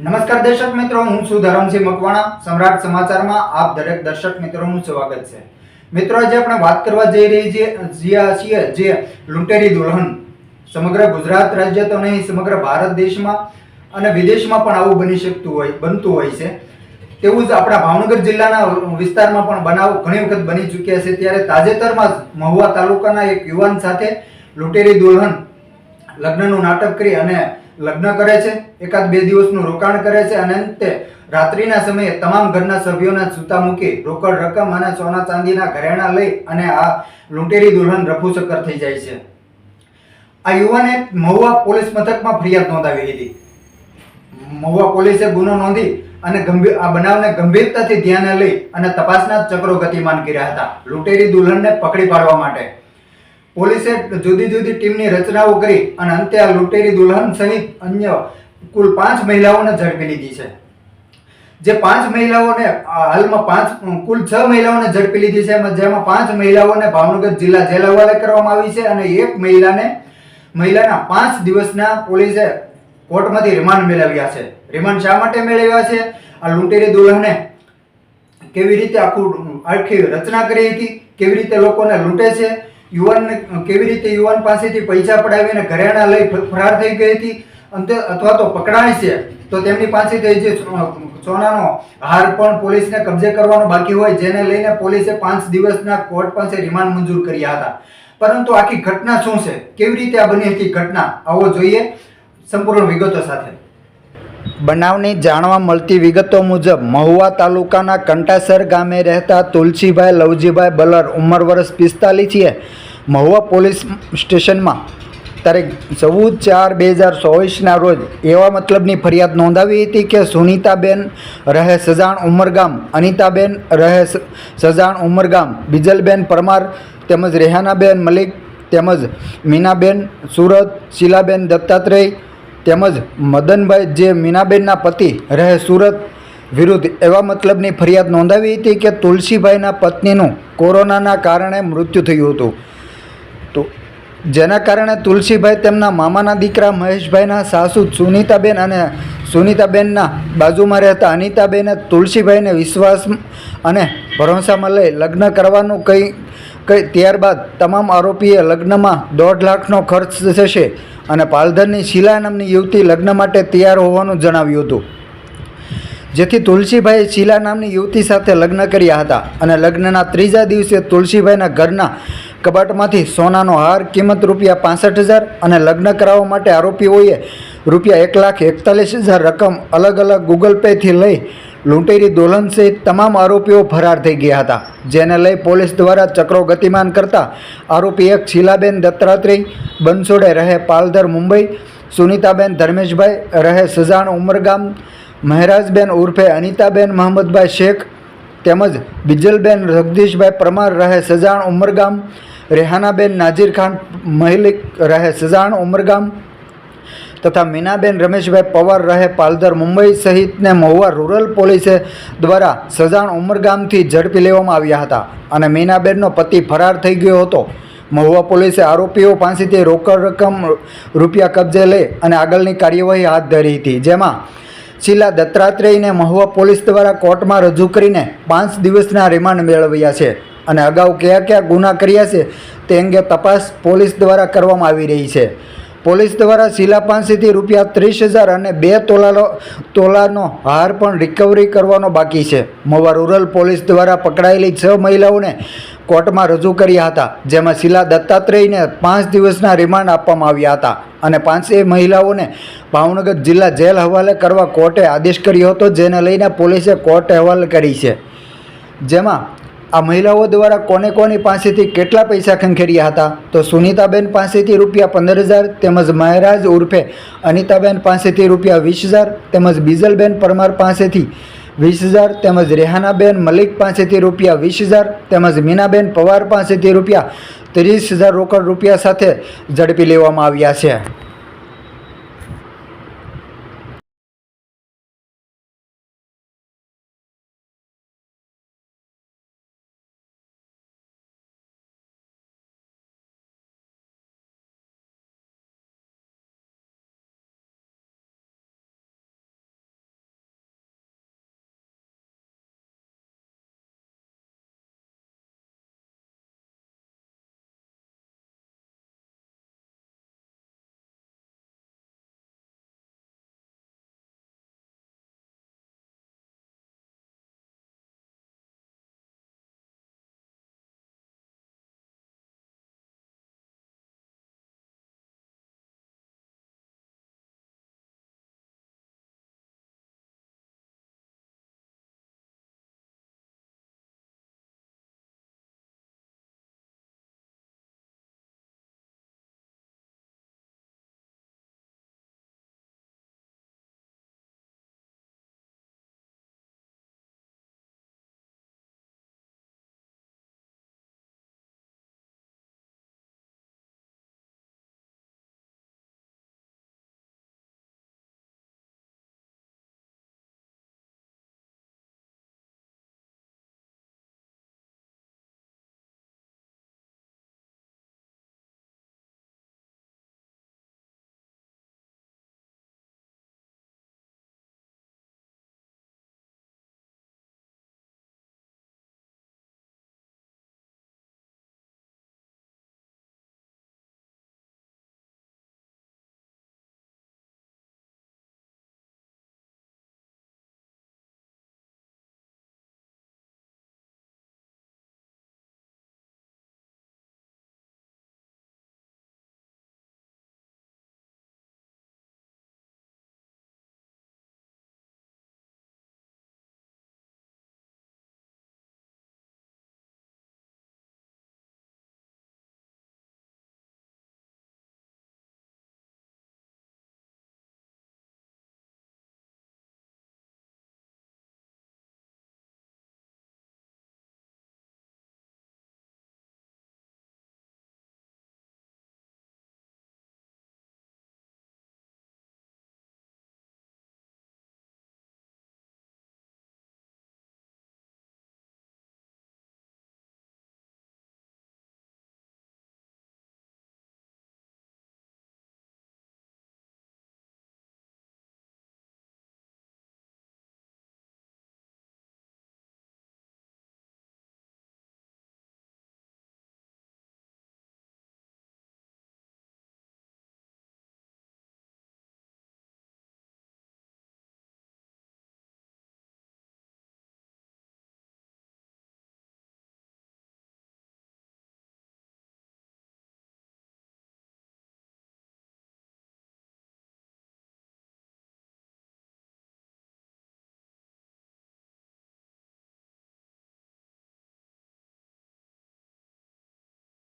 નમસ્કાર દર્શક મિત્રો, હું છું ધરમસિંહ મકવાણા. સમ્રાટ સમાચારમાં આપ દરેક દર્શક મિત્રોનું સ્વાગત છે. મિત્રો, આજે આપણે વાત કરવા જઈ રહી છીએ જે લૂંટેરી દુલ્હન. સમગ્ર ગુજરાત રાજ્ય તો નહીં, સમગ્ર ભારત દેશમાં અને વિદેશમાં પણ આવું બની શકતું હોય બનતું હોય છે. તેવું જ આપણા ભાવનગર જિલ્લાના વિસ્તારમાં પણ બનાવ ઘણી વખત બની ચૂક્યા છે. ત્યારે તાજેતરમાં મહુવા તાલુકાના એક યુવાન સાથે લૂંટેરી દુલ્હન લગ્નનું નાટક કરી અને લગ્ન કરે છે, એકાદ બે દિવસનું રોકાણ કરે છે અને અંતે રાત્રિના સમયે તમામ ઘરના સભ્યોના જૂતા મૂકી રોકડ રકમ અને સોના ચાંદીના ઘરેણા લઈ અને આ લૂંટેરી દુલ્હન રફુચક્કર થઈ જાય છે. આ યુવાને મહુવા પોલીસ મથકમાં ફરિયાદ નોંધાવી હતી. મહુવા પોલીસે ગુનો નોંધી અને ગંભીર, આ બનાવને ગંભીરતાથી ધ્યાને લઈ અને તપાસના ચક્રો ગતિમાન કર્યા હતા. લૂંટેરી દુલ્હનને પકડી પાડવા માટે પોલીસે જુદી જુદી ટીમની રચનાઓ કરી અને અંતે આ લૂંટેરી દુલ્હન સહિત અન્ય કુલ પાંચ મહિલાઓને ઝડપી લીધી છે. જે પાંચ મહિલાઓને હાલમાં પાંચ, કુલ છ મહિલાઓને ઝડપી લીધી છે જેમાં પાંચ મહિલાઓને ભાવનગર જિલ્લા જેલ હવાલે કરવામાં આવી છે અને એક મહિલાને, મહિલાના પાંચ દિવસના પોલીસે કોર્ટમાંથી રિમાન્ડ મેળવ્યા છે. રિમાન્ડ શા માટે મેળવ્યા છે? આ લૂંટેરી દુલ્હને કેવી રીતે આખું આખી રચના કરી હતી? કેવી રીતે લોકોને લૂંટે છે? યુવાનને કેવી રીતે યુવાન પાસેથી પૈસા પડાવીને ઘરેણા લઈ ફરાર થઈ ગઈ હતી અંતે અથવા તો પકડાય છે, તો તેમની પાસેથી જે સોનાનો હાર પણ પોલીસને કબજે કરવાનો બાકી હોય, જેને લઈને પોલીસે પાંચ દિવસના કોર્ટ પાસે રિમાન્ડ મંજૂર કર્યા હતા. પરંતુ આખી ઘટના શું છે? કેવી રીતે આ બની હતી ઘટના? આવો જોઈએ. સંપૂર્ણ વિગતો સાથે. બનાવની જાણવા મળતી વિગતો મુજબ, મહુવા તાલુકાના કંટાસર ગામે રહેતા તુલસીભાઈ, લવજીભાઈ બલર ઉંમર વર્ષ પિસ્તાલીસીએ મહુવા પોલીસ સ્ટેશનમાં તારીખ ચૌદ ચાર બે હજાર ચોવીસના રોજ એવા મતલબની ફરિયાદ નોંધાવી હતી કે સુનીતાબેન રહે સજાણ ઉમરગામ, અનિતાબેન રહે સજાણ ઉમરગામ, બિજલબેન પરમાર તેમજ રેહાનાબેન મલિક તેમજ મીનાબેન સુરત, શીલાબેન દત્તાત્રેય તેમજ મદનભાઈ જે મીનાબેનના પતિ રહે સુરત વિરુદ્ધ એવા મતલબની ફરિયાદ નોંધાવી હતી કે તુલસીભાઈના પત્નીનું કોરોનાના કારણે મૃત્યુ થયું હતું. તો જેના કારણે તુલસીભાઈ તેમના મામાના દીકરા મહેશભાઈના સાસુ સુનીતાબેન અને સુનીતાબેનના બાજુમાં રહેતા અનિતાબેને તુલસીભાઈને વિશ્વાસ અને ભરોસામાં લઈ લગ્ન કરવાનું કંઈ ત્યારબાદ તમામ આરોપીએ લગ્નમાં દોઢ લાખનો ખર્ચ થશે અને પાલધરની શીલા નામની યુવતી લગ્ન માટે તૈયાર હોવાનું જણાવ્યું હતું. જેથી તુલસીભાઈએ શીલા નામની યુવતી સાથે લગ્ન કર્યા હતા અને લગ્નના ત્રીજા દિવસે તુલસીભાઈના ઘરના કબાટમાંથી સોનાનો હાર, કિંમત રૂપિયા પાસઠ હજાર અને લગ્ન કરાવવા માટે આરોપીઓએ રૂપિયા એક લાખ એકતાલીસ હજાર રકમ અલગ અલગ ગૂગલ પેથી લઈ લૂંટેરી દોલન સહિત તમામ આરોપીઓ ફરાર થઈ ગયા હતા, જેને લઈ પોલીસ દ્વારા ચક્રો ગતિમાન કરતા આરોપી એક શીલાબેન દત્તાત્રેય, બનસોડે રહે પાલધર મુંબઈ, સુનીતાબેન ધર્મેશભાઈ, રહે સજાણ ઉમરગામ, મહેરાજબેન ઉર્ફે અનિતાબેન મહમ્મદભાઈ શેખ, તેમજ બિજલબેન જગદીશભાઈ પરમાર રહે સજાણ ઉમરગામ, રેહાનાબેન નાજીર ખાન મહિલિક રહે સજાણ ઉમરગામ તથા મીનાબેન રમેશભાઈ પવાર રહે પાલધર મુંબઈ સહિતને મહુવા રૂરલ પોલીસે દ્વારા સજાણ ઉમરગામથી ઝડપી લેવામાં આવ્યા હતા અને મીનાબેનનો પતિ ફરાર થઈ ગયો હતો. મહુવા પોલીસે આરોપીઓ પાસેથી રોકડ રકમ રૂપિયા કબજે લઈ અને આગળની કાર્યવાહી હાથ ધરી હતી, જેમાં શીલા દત્તાત્રેયને મહુવા પોલીસ દ્વારા કોર્ટમાં રજૂ કરીને પાંચ દિવસના રિમાન્ડ મેળવ્યા છે અને અગાઉ કયા કયા ગુના કર્યા છે તે અંગે તપાસ પોલીસ દ્વારા કરવામાં આવી રહી છે. પોલીસ દ્વારા શીલા પાસેથી રૂપિયા ત્રીસ હજાર અને બે તોલાનો તોલાનો હાર પણ રિકવરી કરવાનો બાકી છે. મોવા રૂરલ પોલીસ દ્વારા પકડાયેલી છ મહિલાઓને કોર્ટમાં રજૂ કર્યા હતા, જેમાં શીલા દત્તાત્રેયને પાંચ દિવસના રિમાન્ડ આપવામાં આવ્યા હતા અને પાંચેય મહિલાઓને ભાવનગર જિલ્લા જેલ હવાલે કરવા કોર્ટે આદેશ કર્યો હતો, જેને લઈને પોલીસે કોર્ટ અહેવાલ કરી છે. જેમાં આ મહિલાઓ દ્વારા કોને કોની પાસેથી કેટલા પૈસા ખંખેર્યા હતા? તો સુનીતાબેન પાસેથી રૂપિયા પંદર હજાર તેમજ મહેરાજ ઉર્ફે અનિતાબેન પાસેથી રૂપિયા વીસ હજાર તેમજ બીજલબેન પરમાર પાસેથી વીસ હજાર તેમજ રેહાનાબેન મલિક પાસેથી રૂપિયા વીસ હજાર તેમજ મીનાબેન પવાર પાસેથી રૂપિયા ત્રીસ હજાર રોકડ રૂપિયા સાથે ઝડપી લેવામાં આવ્યા છે.